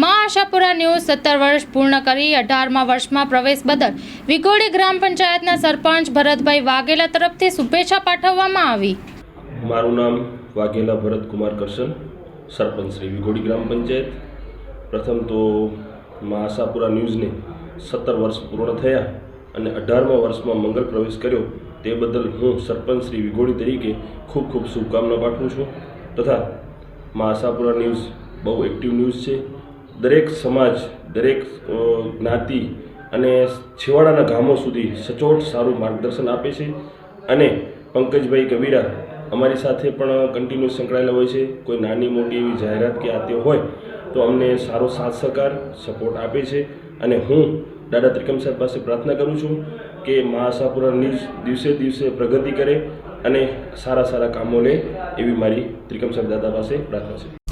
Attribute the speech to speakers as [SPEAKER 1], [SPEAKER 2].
[SPEAKER 1] મા આશાપુરા ન્યૂઝ સત્તર વર્ષ પૂર્ણ કરી અઢારમા વર્ષમાં પ્રવેશ બદલ વિગોડી ગ્રામ પંચાયતના સરપંચ ભરતભાઈ વાઘેલા તરફથી શુભેચ્છા પાઠવવામાં આવી.
[SPEAKER 2] મારું નામ વાઘેલા ભરતકુમાર કરશન, સરપંચ શ્રી વિગોડી ગ્રામ પંચાયત. પ્રથમ તો મા આશાપુરા ન્યૂઝને સત્તર વર્ષ પૂર્ણ થયા અને અઢારમા વર્ષમાં મંગલ પ્રવેશ કર્યો તે બદલ હું સરપંચ શ્રી વિગોડી તરીકે ખૂબ ખૂબ શુભકામના પાઠવું છું. તથા મા આશાપુરા ન્યૂઝ બહુ એક્ટિવ ન્યૂઝ છે. દરેક સમાજ, દરેક જ્ઞાતિ અને છેવાડાના ગામો સુધી સચોટ, સારું માર્ગદર્શન આપે છે. અને પંકજભાઈ કબીરા અમારી સાથે પણ કન્ટિન્યુ સંકળાયેલા હોય છે. કોઈ નાની, મોટી એવી જાહેરાત કે આતે હોય, તો અમને સારો સાથ, સહકાર સપોર્ટ આપે છે. અને હું દાદા ત્રિકમ સાહેબ પાસે પ્રાર્થના કરું છું કે મહાસાપુરા ન્યૂઝ દિવસે દિવસે પ્રગતિ કરે અને સારા સારા કામો લે એવી મારી ત્રિકમ સાહેબ દાદા પાસે પ્રાર્થના છે.